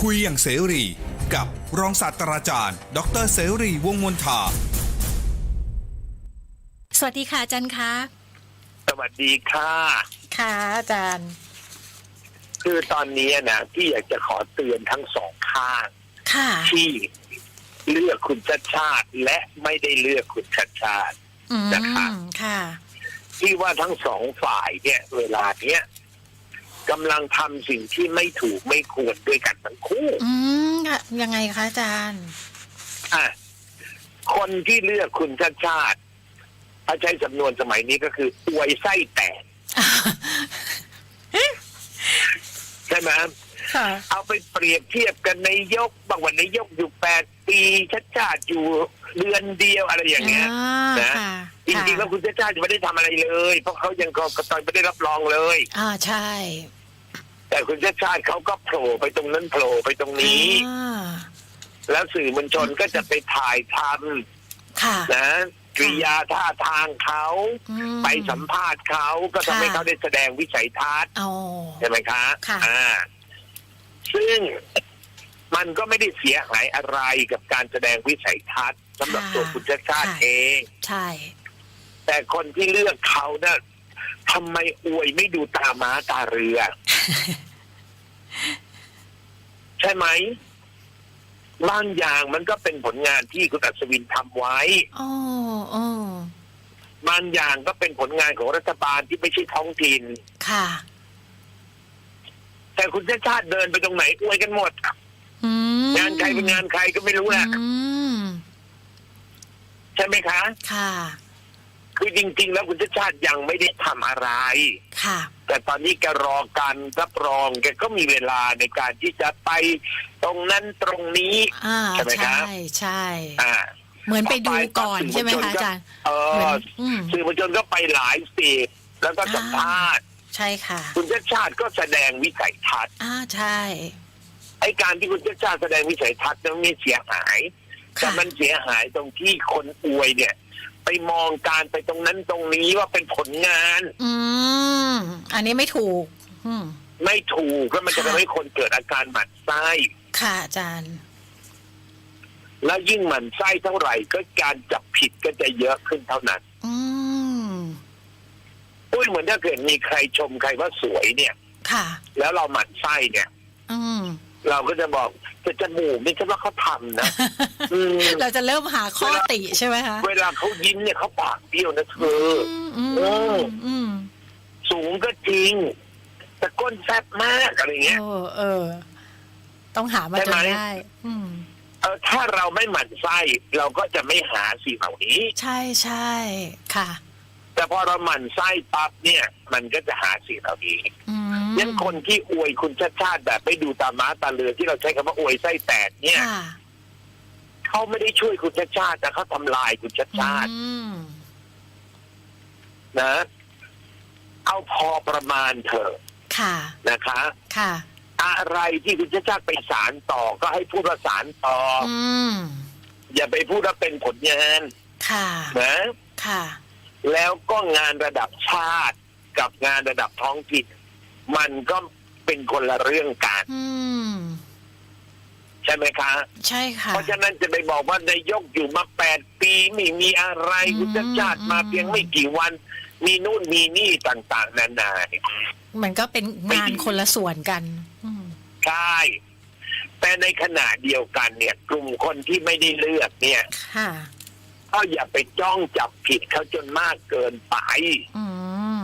คุยอย่างเสรี กับรองศาสตราจารย์ ดรเสรีวงศ์มนทา สวัสดีค่ะอาจารย์คะสวัสดีค่ะ ค่ะอาจารย์ คือตอนนี้นะพี่อยากจะขอเตือนทั้งสองข้างค่ะที่เลือกคุณชาติชาติและไม่ได้เลือกคุณชาติชาติอืมนะครับค่ะ ที่ว่าทั้งสองฝ่ายเนี่ย เวลาเนี้ย กำลังทำสิ่งที่ไม่ถูกไม่ควรด้วยกันทั้งคู่ อืมค่ะยังไงคะอาจารย์ อะคนที่เลือกคุณชาติชาติถ้าใช้สำนวนสมัยนี้ก็คืออวยไส้แตกใช่ไหมค่ะเอาไปเปรียบเทียบกันในยกบางวันในยกอยู่แปดปีชัดชาติอยู่เดือนเดียวอะไรอย่างเงี้ยอ่านะค่ะจริงๆแล้วคุณชัดชาติยังไม่ได้ทำอะไรเลย เพราะเขายังกกตไม่ได้รับรองเลย อ่าใช่ แต่คุณชัดชาติเขาก็โผล่ไปตรงนั้นโผล่ไปตรงนี้ อ่าแล้วสื่อมวลชนก็จะไปถ่ายทค่ะำนะกริยาท่าทางเขาอืม ไปสัมภาษณ์เขาก็ทำให้ค่ะ เขาได้แสดงวิสัยทัศน์อ๋อ ใช่ไหมคะค่ะ อ่า ซึ่งมันก็ไม่ได้เสียหายอะไรกับการแสดงวิสัยทัศน์สำหรับตัวคุณชาติชาติเอง ใช่ แต่คนที่เลือกเขาเนะ่ะ ทำไมอวยไม่ดูตาม้าตาเรือ ใช่ไหมบางอย่างมันก็เป็นผลงานที่คุณอัศวินทำไว้อ๋ออ๋อบางอย่างก็เป็นผลงานของรัฐบาลที่ไม่ใช่ท้องถิ่นค่ะ แต่คุณชาติชาติเดินไปตรงไหนอวยกันหมดอืมงานใครเป็นงานใครก็ไม่รู้แหละอืมใช่ไหมคะ ค่ะ คือจริง ๆ แล้วคุณชาติชาติยังไม่ได้ทำอะไร ค่ะ แต่ตอนนี้แกรอการรับรองแกก็มีเวลาในการที่จะไปตรงนั้นตรงนี้ อ่าใช่ไหมครัใช่บใช่ อ่า เหมือนไปดูก่อนต่อไปใช่ไหมสื่อมวลชนคะอาจารย์เอเหมืออนอืม สื่อมวลชนก็ไปหลายสิบแล้วก็สัมภาษณ์ใช่ค่ะ คุณชาติชาติก็แสดงวิสัยทัศน์อ่าใช่ไอ้การที่คุณชาติชาติแสดงวิสัยทัศน์นั้นไม่เสียหาย แต่ค่ะมันเสียหายตรงที่คนอวยเนี่ย ไปมองการไปตรงนั้นตรงนี้ว่าเป็นผลงาน อืม อันนี้ไม่ถูก อืม ไม่ถูกแล้วมันจะค่ะทำให้คนเกิดอาการหมั่นไส้ค่ะอาจารย์ แล้วยิ่งหมั่นไส้เท่าไหร่ ก็การจับผิดก็จะเยอะขึ้นเท่านั้น อืมอุ้ยเหมือนถ้าเกิดมีใครชมใครว่าสวยเนี่ย ค่ะ แล้วเราหมั่นไส้เนี่ย อืม เราก็จะบอกจะจมูกนี่ฉันว่าเขาทำนะอืมเราจะเริ่มหาข้อติใช่ไหมคะเวลาเขายิ้มเนี่ยเขาปากเบี้ยวนะเธออืมเออือมอืมสูงก็จริง แต่ก้นแซ่บมากอะไรเงี้ยเออเออต้องหามาจใช่นไหมได้อืมเออถ้าเราไม่หมั่นไส้เราก็จะไม่หาสิ่งเหล่านี้ ใช่ใช่ค่ะ แต่พอเราหมั่นไส้ปั๊บเนี่ย มันก็จะหาสิ่งเหล่านี้อืมยังคนที่อวยคุณชาติชาติแบบไม่ดูตาม้าตาเรือที่เราใช้คำว่าอวยไส้แตกเนี่ยค่ะเขาไม่ได้ช่วยคุณชาติชาติแต่เขาทำลายคุณชาติชาติอืมนะ เอาพอประมาณเถอะค่ะนะคะ ค่ะ อะไรที่คุณชาติชาติไปสารต่อก็ให้พูดว่าสารต่อออืมอย่าไปพูดว่าเป็นผลงานค่ะนะค่ะ แล้วก็งานระดับชาติกับงานระดับท้องถิ่นมันก็เป็นคนละเรื่องกันอืมใช่ไหมคะ ใช่ค่ะ เพราะฉะนั้นจะไปบอกว่านายกอยู่มาแปดปีไม่มีอะไรอืมคุณชาติชาติมาอืมเพียงไม่กี่วัน มีนู่นมีนี่ต่างๆนานาเนี่ยมันก็เป็นงานคนละส่วนกันอืมใช่แต่ในขณะเดียวกันเนี่ย กลุ่มคนที่ไม่ได้เลือกเนี่ย ค่ะ ก็อย่าไปจ้องจับผิดเขาจนมากเกินไปอืม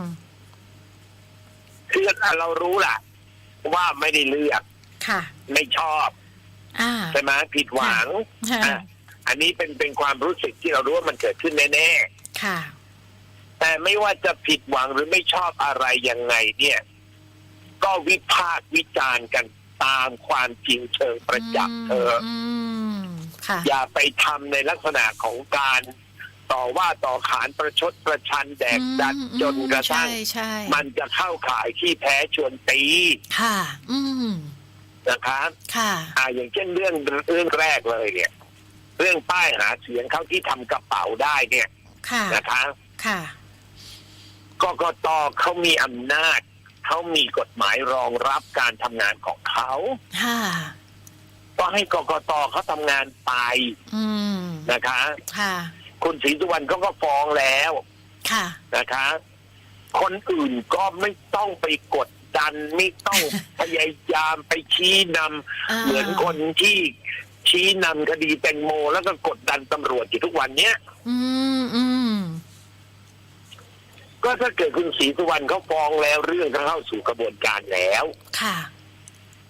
คือเรารู้ล่ะ ว่าไม่ได้เลือก ค่ะ ไม่ชอบอ่าใช่ไหมผิดหวังค่ะอะอันนี้เป็นเป็นความรู้สึกที่เรารู้ว่ามันเกิดขึ้นแน่ค่ะๆแต่ไม่ว่าจะผิดหวังหรือไม่ชอบอะไรยังไง เนี่ย ก็วิพากษ์วิจารณ์กันตามความจริงเชิงประจักษ์เธอะ อืมค่ะอย่าไปทำในลักษณะของการต่อว่าต่อขานประชดประชันแดกดันอืมจนกระทั่งใช่ใช่มันจะเข้าข่ายที่แพ้ชวนตีค่ะ อืมนะครับค่ะอ่าอย่างเช่นเรื่องเรื่องแรกเลยเนี่ย เรื่องป้ายหาเสียงเขาที่ทำกระเป๋าได้เนี่ย ค่ะนะคะค่ะกกตเขามีอำนาจเขามีกฎหมายรองรับการทำงานของเขาค่ะ ก็ให้กกตเขาทำงานไปอืม นะคะ ค่ะ คุณศรีสุวรรณเขาก็ฟ้องแล้วค่ะ นะคะ คนอื่นก็ไม่ต้องไปกดดันไม่ต้อง พยายามไปชี้นำอ่าเหมือนคนที่ชี้นำคดีแตงโม แล้วก็กดดันตำรวจอยู่ทุกวันเนี้ยอืมอืมก็ถ้าเกิดคุณศรีสุวรรณเขาฟ้องแล้วเรื่องก็เข้าสู่กระบวนการแล้ว ค่ะ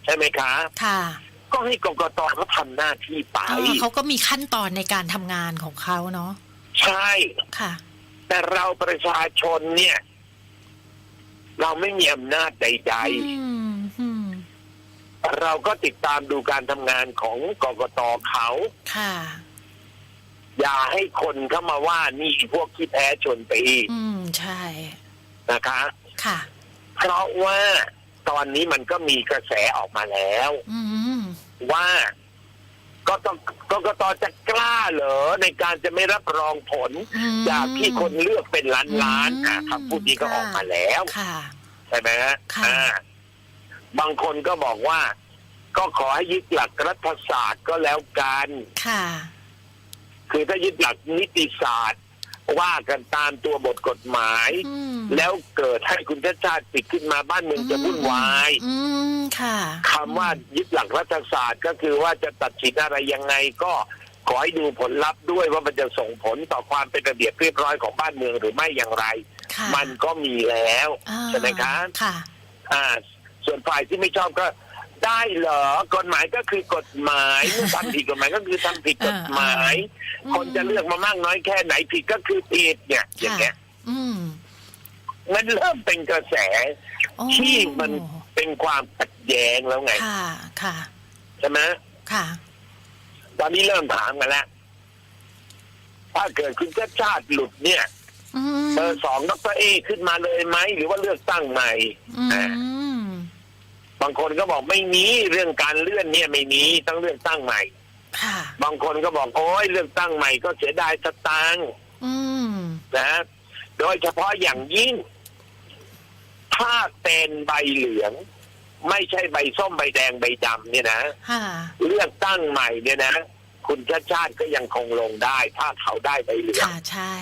ใช่ไหมคะ ค่ะ ก็ให้กกตเขาทำหน้าที่ไปเออเขาก็มีขั้นตอนในการทำงานของเขาเนาะใช่ ค่ะ แต่เราประชาชนเนี่ย เราไม่มีอำนาจใด อืมอืมๆ เราก็ติดตามดูการทำงานของกกตเขา ค่ะ อย่าให้คนเข้ามาว่านี่พวกที่แพ้ชนตีอืม ใช่ นะคะ ค่ะ เพราะว่า ตอนนี้มันก็มีกระแสออกมาแล้ว อืมว่าก็ต้องกกตจะกล้าเหรอในการจะไม่รับรองผล อืม จากที่คนเลือกเป็นล้านล้านๆอะอืมคำพูดนี้ก็ค่ะ ออกมาแล้ว ค่ะ ใช่ไหมฮะค่ะ อ่าบางคนก็บอกว่า ก็ขอให้ยึดหลักรัฐศาสตร์ก็แล้วกัน ค่ะ คือถ้ายึดหลักนิติศาสตร์ ว่ากันตามตัวบทกฎหมาย อืมแล้วเกิดให้คุณชาติชาติติดขึ้นมาบ้านเมืองจะวุ่นวายอืมค่ะคำว่ายึดหลักรัฐศาสตร์ก็คือว่าจะตัดสินอะไรยังไงก็ขอให้ดูผลลัพธ์ด้วยว่ามันจะส่งผลต่อความเป็นระเบียบเรียบร้อยของบ้านเมืองหรือไม่อย่างไร ค่ะมันก็มีแล้ว อ่าใช่ไหมคะ ค่ะ อ่า ส่วนฝ่ายที่ไม่ชอบก็ ได้เหรอกฎหมายก็คือกฎหมายเมื่อทำผิดกฎหมายก็คือทำผิดกฎหมายอืมคนจะเลือกมามากน้อยแค่ไหนผิดก็คือผิดเนี่ย อย่างเงี้ยอืมมันเริ่มเป็นกระแสโอ้ที่มันเป็นความขัดแย้งแล้วไง ค่ะ ค่ะใช่ไหมค่ะ ตอนนี้เริ่มถามกันแล้วถ้าเกิดคุณชาติชาติหลุดเนี่ยอืมเบอร์สองดรเอขึ้นมาเลยไหมหรือว่าเลือกตั้งใหม่อือ่าม บางคนก็บอกไม่มีเรื่องการเลื่อนเนี่ยไม่มีต้องเลือกตั้งใหม่ค่ะ บางคนก็บอกโอ้ยเลือกตั้งใหม่ก็เสียดายสตางค์อืมนะโดยเฉพาะอย่างยิ่ง ถ้าเป็นใบเหลือง ไม่ใช่ใบส้มใบแดงใบดำเนี่ยนะค่ะเลือกตั้งใหม่เนี่ยนะ คุณชาติชาติก็ยังคงลงได้ ถ้าเขาได้ใบเหลืองค่ะใช่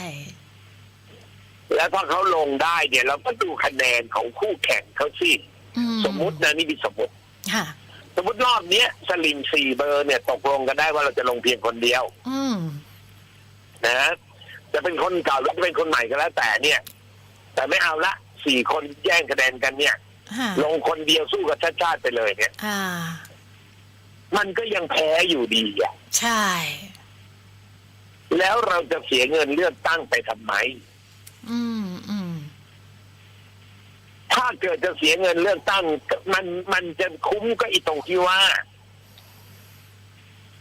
แล้วถ้าเขาลงได้เนี่ย เราก็ดูคะแนนของคู่แข่งเขาสิ อืสมมุตินะนี่มีสมมติค่ะ สมมติรอบเนี้ยสลิมสี่เบอร์เนี่ยตกลงกันได้ว่าเราจะลงเพียงคนเดียวอืมนะฮะจะเป็นคนเก่าหรือจะเป็นคนใหม่ก็แล้วแต่เนี่ย แต่ไม่เอาละสี่คนแย่งคะแนนกันเนี่ย ค่ะลงคนเดียวสู้กับชาติชาติไปเลยเนี่ย อ่า มันก็ยังแพ้อยู่ดีอะใช่ แล้วเราจะเสียเงินเลือกตั้งไปทำไม อืมอืม ถ้าเกิดจะเสียเงินเลือกตั้ง มันมันจะคุ้มก็อีตรงที่ว่า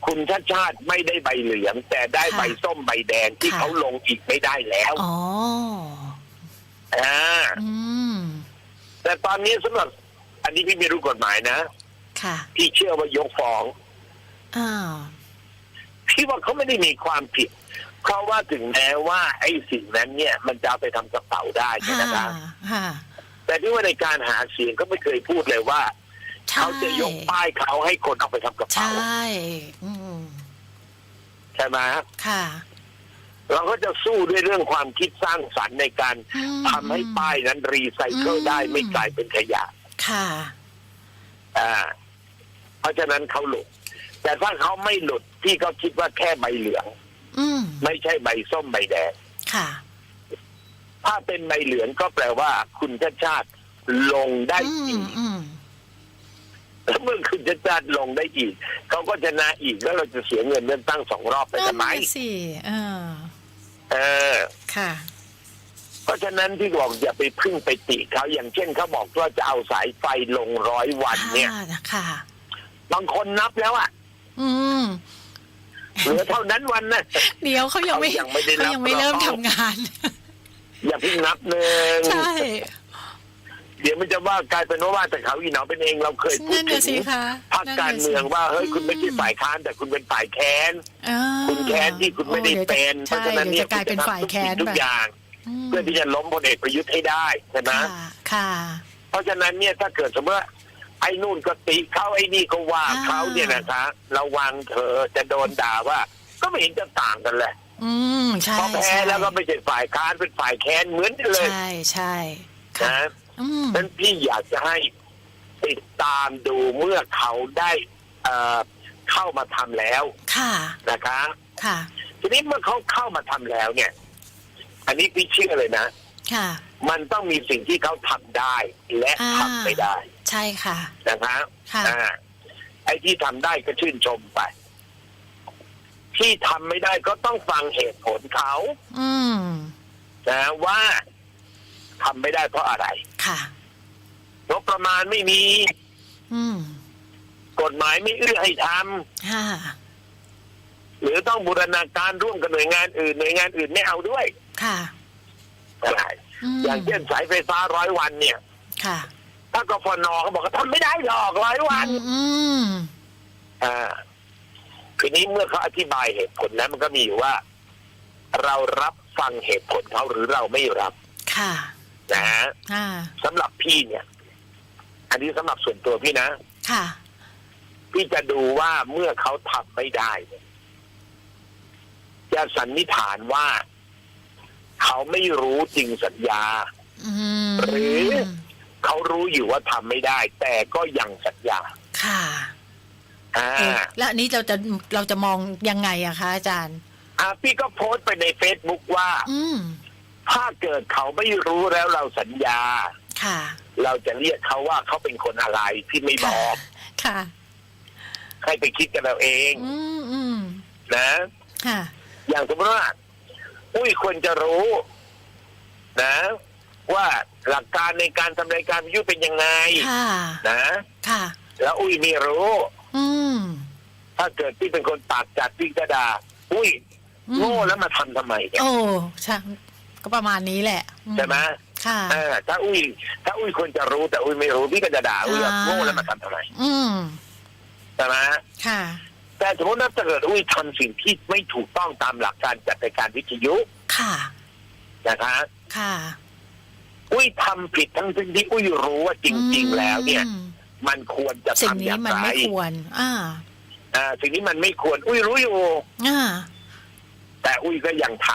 คุณชาติชาติไม่ได้ใบเหลือง แต่ได้ค่ะใบส้มใบแดงที่ค่ะเขาลงอีกไม่ได้แล้วอ๋ออ่าอืมแต่ตอนนี้สำหรับ อันนี้พี่ไม่รู้กฎหมายนะค่ะพี่เชื่อว่ายกฟ้องอ้าวพี่ว่าเขาไม่ได้มีความผิดเพราะว่าถึงแม้ว่า ไอ้สิ่งนั้นเนี่ย มันจะเอาไปทำกระเป๋าได้ใช่ไหมค่ะครับค่ะ แต่ที่ว่าในการหาเสียงก็ไม่เคยพูดเลยว่าใช่เขาจะยกป้ายเขาให้คนเอาไปทำกระใชเป๋า่อืมใช่ไหมค่ะ เราก็จะสู้ด้วยเรื่องความคิดสร้างสรรค์ในการอืมทำให้ป้ายนั้นรีไซเคิลอืมได้ไม่กลายเป็นขยะ ค่ะอ่าเพราะฉะนั้นเขาหลุดแต่ถ้าเขาไม่หลุดพี่ก็คิดว่าแค่ใบเหลืองอืมไม่ใช่ใบส้มใบแดงค่ะถ้า เป็นใบเหลืองก็แปลว่า คุณชาติชาติลงได้อือีมกอืมแล้วเมื่อคุณชาติชาติลงได้อีกเขาก็ชนะอีกแล้วเราจะเสียเงินเลือกตั้งสองรอบไปทำไมนั่นน่ะสิเออเออค่ะ เพราะฉะนั้นที่บอกอย่าไปพึ่งไปติเขาอย่างเช่นเขาบอกว่าจะเอาสายไฟลงร้อยวัน เนี่ยอ่าค่ะบางคนนับแล้วอะอืมเหลือเท่านั้นวันนะเดี๋ยวเขายังไม่เขายังไม่ได้รับเขายังไม่เริ่มรอบทำงาน อย่าเพิ่งนับหนึ่งใช่ เดี๋ยวมันจะว่ากลายเป็นว่าว่าแต่เขาอีหนอเป็นเองเราเคยพูดนั่นถึน่ะสิงคะพรรคการเมืองว่าเฮ้ยคุณไม่ใช่ฝ่ายค้านแต่คุณเป็นฝ่ายแค้น อ่าคุณแค้นที่คุณไม่ได้โอ้เป็นเพดี๋ยวราะฉะนั้นใช่เนี่ยดี๋วจะกลายเป็นฝ่ายแค้นทุกไปอย่าง มเพื่อที่จะล้มพลเอกประยุทธ์ให้ได้ใช่ไหม ค่ะค่ะ เพราะฉะนั้นเนี่ยถ้าเกิดสมมติว่าไอ้นู่นก็ติเขาไอ้นี่ก็ว่าอ่า เขาเนี่ยนะคะระวังเธอจะโดนด่าว่า ก็ไม่เห็นจะต่างกันเลย อืมใช่พอแพ้ใช่แล้วก็ไม่ใช่ฝ่ายค้านเป็นฝ่ายแค้นเหมือนกันเลยใช่ใช่ค่ะนะอืมนั้นพี่อยากจะให้ติดตามดูเมื่อเขาได้เอ่อเข้ามาทำแล้วค่ะนะคะ ค่ะ ทีนี้เมื่อเขาเข้ามาทำแล้วเนี่ย อันนี้พี่เชื่อเลยนะ ค่ะ มันต้องมีสิ่งที่เขาทำได้และอ่า ทำไม่ได้ใช่ค่ะ นะคะค่ะ อ่าไอ้ที่ทำได้ก็ชื่นชมไป ที่ทำไม่ได้ก็ต้องฟังเหตุผลเขาอืมนะว่าทำไม่ได้เพราะอะไรค่ะ งบประมาณไม่มี อืมกฎหมายไม่เอื้อให้ทำค่ะหรือต้องบูรณาการร่วมกับหน่วยงานอื่นหน่วยงานอื่นไม่เอาด้วยค่ะอะไรมอย่างเช่นสายไฟฟ้าร้อยวันเนี่ย ค่ะถ้ากฟนเขาบอกว่าทำไม่ได้หรอกร้อยวัน อืมอืมอ่า ทีนี้เมื่อเขาอธิบายเหตุผลแล้วมันก็มีอยู่ว่า เรารับฟังเหตุผลเขาหรือเราไม่รับค่ะนะฮะอ่าสำหรับพี่เนี่ย อันนี้สำหรับส่วนตัวพี่นะค่ะ พี่จะดูว่าเมื่อเขาทำไม่ได้เนี่ยจะสันนิษฐานว่า เขาไม่รู้จริงสัญญาอืมหรือเขารู้อยู่ว่าทำไม่ได้ แต่ก็ยังสัญญาค่ะ อ่าเอ๊ะแล้วอันนี้เราจะเราจะมองยังไงอะคะอาจารย์ อ่าพี่ก็โพสต์ไปในเฟซบุ๊กว่า อืมถ้าเกิดเขาไม่รู้แล้วเราสัญญา ค่ะ เราจะเรียกเขาว่าเขาเป็นคนอะไรที่ไม่บอกค่ะ ให้ไปคิดกันเราเองอืมอืมนะ ค่ะ อย่างสมมติว่าอุ้ยควรจะรู้ นะ ว่าหลักการในการทำรายการวิทยุเป็นยังไงค่ะ นะ ค่ะ แล้วอุ้ยไม่รู้ อืมถ้าเกิดพี่เป็นคนปากจัดพี่จะด่าอุ้ยอืมโง่แล้วมาทำทำไมเนี่ยโอ้ใช่ก็ประมาณนี้แหละอืใช่ไหมค่ะเออถ้าอุ้ย ถ้าอุ้ยควรจะรู้แต่อุ้ยไม่รู้พี่ก็จะด่าอุ้ยว่าอ่าโง่แล้วมาทำทำไมอืมใช่ไหมค่ะ แต่สมมติว่าถ้าเกิดอุ้ยทำสิ่งที่ไม่ถูกต้องตามหลักการจัดรายการวิทยุค่ะนะคะค่ะ อุ้ยทำผิดทั้งที่ที่อุ้ยรู้ว่าจริง ๆ แล้วเนี่ยอื มมันควรจะสิ่งทำอนี้ย่างมันไรไม่ควร อ่า อ่าสิ่งนี้มันไม่ควร อุ้ยรู้อยู่ อ่า แต่อุ้ยก็ยังท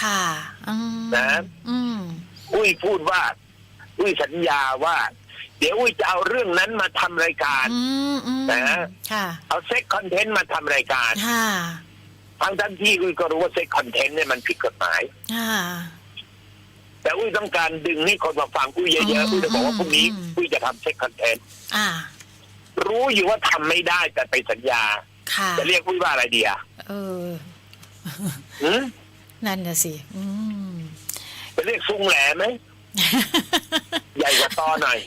ค่ะอืมนะอืมำอุ้ยพูดว่า อุ้ยสัญญาว่า เดี๋ยวอุ้ยจะเอาเรื่องนั้นมาทำรายการ อืมอืมนะ ค่ะ เอาเซ็กคอนเทนต์มาทำรายการค่ะ ทั้งทั้งที่อุ้ยก็รู้ว่าเซ็กคอนเทนต์เนี่ยมันผิดกฎหมาย ค่ะ แต่อุ้ยต้องการดึงให้คนมาฟังอุ้ยเยอือะมๆอุ้ยจะบอกว่าพรุ่งนี้อืมอุ้ยจะทำเซ็กคอนเทนต์อ่ารู้อยู่ว่าทำไม่ได้แต่ไปสัญญาค่ะจะเรียกอุ้ยว่าอะไรดีอะเออหืมนั่นน่ะสิอืมจะเรียกซุงแหลไหมใหญ่กว่าตอหน่อย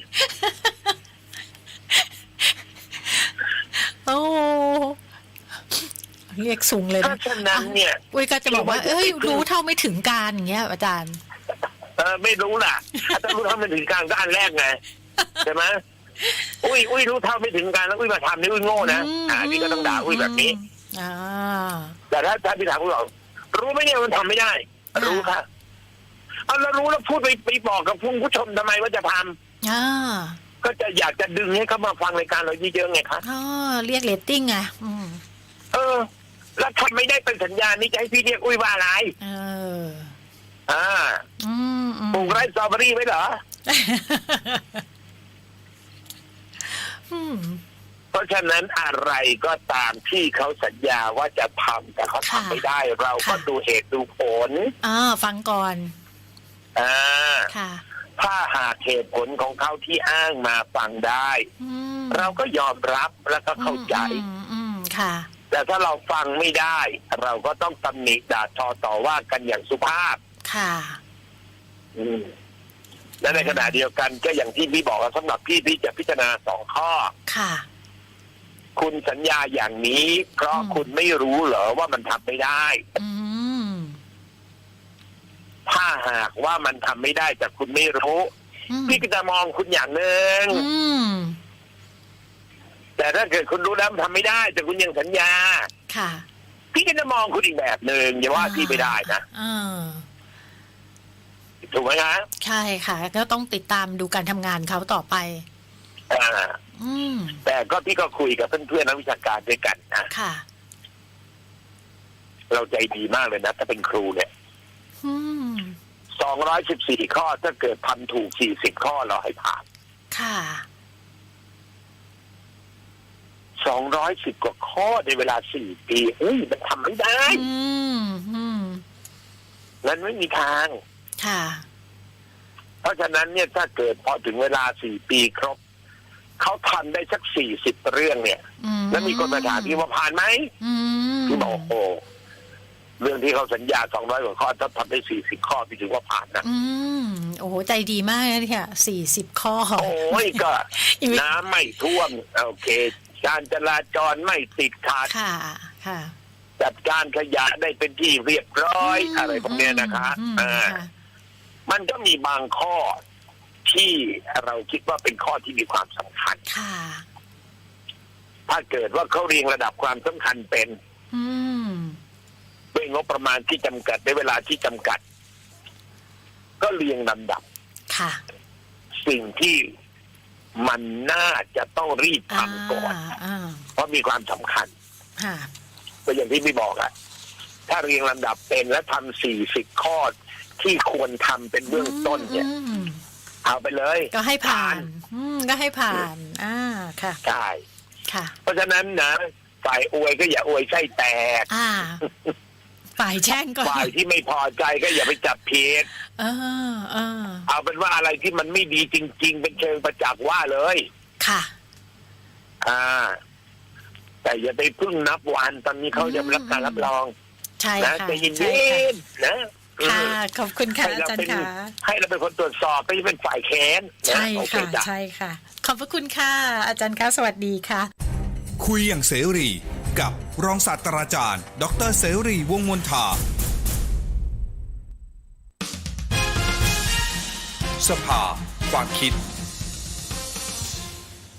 โอ้เรียกสูงเลยเพราะฉะนั้นเนี่ยอุ้ยก็จะบอกว่า เอ้ยรู้เท่าไม่ถึงการอย่างเงี้ยอาจารย์ เออไม่รู้ล่ะถ้ารู้เท่าไม่ถึงการก็อันแรกไงใช่ไหมอุ้ยอุ้ยรู้เท่าไม่ถึงการแล้วอุ้ยมาทำนี่อุ้ยโง่นะมอ่าพี่ก็ต้องด่าอุ้ยแบบนี้อ่าแต่ถ้าถ้าพี่ถามอุ้ยบอกรู้ไหมเนี่ยมันทำไม่ได้อ่ารู้ค่ะเอาแล้วรู้แล้วพูดไปไปบอกกับผู้ผู้ชมทำไมว่าจะทำอ่าก็จะอยากจะดึงให้เขามาฟังรายการเราเยอะๆไงคะอ๋อเรียกเรตติ้งไงอืมเออ แล้วทำไม่ได้เป็นสัญญาณนี่จะให้พี่เรียกอุ้ยว่าอะไร เออ อ่าอืมอืมปลูกไร่สตรอเบอรี่ไว้เหรออืม เพราะฉะนั้นอะไรก็ตามที่เขาสัญญาว่าจะทำแต่เขาทำค่ะไม่ได้ เราก็ค่ะ ดูเหตุดูผลอ่าฟังก่อนอ่าค่ะ ถ้าหากเหตุผลของเขาที่อ้างมาฟังได้ อืมเราก็ยอมรับแล้วก็เข้าใจ อืมอืมค่ะ แต่ถ้าเราฟังไม่ได้ เราก็ต้องตำหนิด่าทอต่อว่ากันอย่างสุภาพ ค่ะ อืมและในขณะเดียวกันก็อย่างที่พี่บอกว่าสำหรับพี่พี่จะพิจารณาสองข้อ ค่ะ คุณสัญญาอย่างนี้ เพราะอืม คุณไม่รู้เหรอว่ามันทำไม่ได้ อืม ถ้าหากว่ามันทำไม่ได้แต่คุณไม่รู้ อืม พี่ก็จะมองคุณอย่างหนึ่งอืม แต่ถ้าเกิดคุณรู้แล้วมันทำไม่ได้ แต่คุณยังสัญญา ค่ะพี่ก็จะมองคุณอีกแบบหนึ่งอย่าว่าพี่ไม่ได้นะอ่า ถูกไหมฮะใช่ค่ะ ก็ต้องติดตามดูการทำงานเขาต่อไป อ่าอืมแต่ก็พี่ก็คุยกับเพื่อนๆนักวิชาการด้วยกันนะค่ะเราใจดีมากเลยนะถ้าเป็นครูเนี่ยอืมสองร้อยสิบสี่ข้อถ้าเกิดทำถูกสี่สิบข้อเราให้ผ่านค่ะ สองร้อยสิบกว่าข้อในเวลาสี่ปีเฮ้ยมันทำไม่ได้ อืมอืม มันไม่มีทาง ค่ะ เพราะฉะนั้นเนี่ยถ้าเกิดพอถึงเวลาสี่ปีครบ เขาทำได้สักสี่สิบเรื่องเนี่ยอืมแล้วมีคนมาถามพี่ว่าผ่านไหมอืมพี่บอกโอ้เรื่องที่เขาสัญญาสองร้อยกว่าข้อถ้าทำได้สี่สิบข้อพี่ถือว่าผ่านนะอืมโอ้โห ใจดีมากนะเนี่ยสี่สิบข้อ โอ้ยก็ยังไม่น้ำไม่ท่วม โอเค การจราจรไม่ติดขัด ค่ะ ค่ะ จัดการขยะได้เป็นที่เรียบร้อย อะไรพวกเนี้ยนะคะอืมอ่าค่ะ มันก็มีบางข้อที่เราคิดว่าเป็นข้อที่มีความสำคัญค่ะถ้าเกิดว่าเขาเรียงระดับความสำคัญเป็นอืมด้วยงบประมาณที่จำกัดในเวลาที่จำกัด ก็เรียงลำดับ ค่ะ สิ่งที่มันน่าจะต้องรีบทำก่อนอ่าเพราะมีความสำคัญค่ะก็อย่างที่พี่บอกอะถ้าเรียงลำดับเป็นและทำสี่สิบข้อ ที่ควรทำเป็นเบื้องต้นเนี่ยอืมเอาไปเลย ก็ให้ผ่านอืมก็ให้ผ่าน อ่าค่ะใช่ค่ะ เพราะฉะนั้นนะฝ่ายอวยก็อย่าอวยไส้แตกอ่าฝ่ายแช่งก็ฝ่ายที่ไม่พอใจก็อย่าไปจับผิดเออเออ เอาเป็นว่าอะไรที่มันไม่ดีจริง ๆ เป็นเชิงประจักษ์ว่าเลย ค่ะ อ่า แต่อย่าไปพึ่งนับวันตอนนี้เขาจะรับการรับรองใช่นะค่ะใจเย็ใช่ค่ะนๆนะ ค่ะอืมขอบคุณค่ะให้อาเราจารเป็นย์ค่ะให้เราเป็นคนตรวจสอบไม่ใช่เป็นฝ่ายแค้นนะใช่โอเคค่ะจ้ะใช่ค่ะ ขอบพระคุณค่ะ อาจารย์คะสวัสดีค่ะ คุยอย่างเสรี กับรองศาสตราจารย์ ดรเสรีวงศ์มนทาสภา ความคิด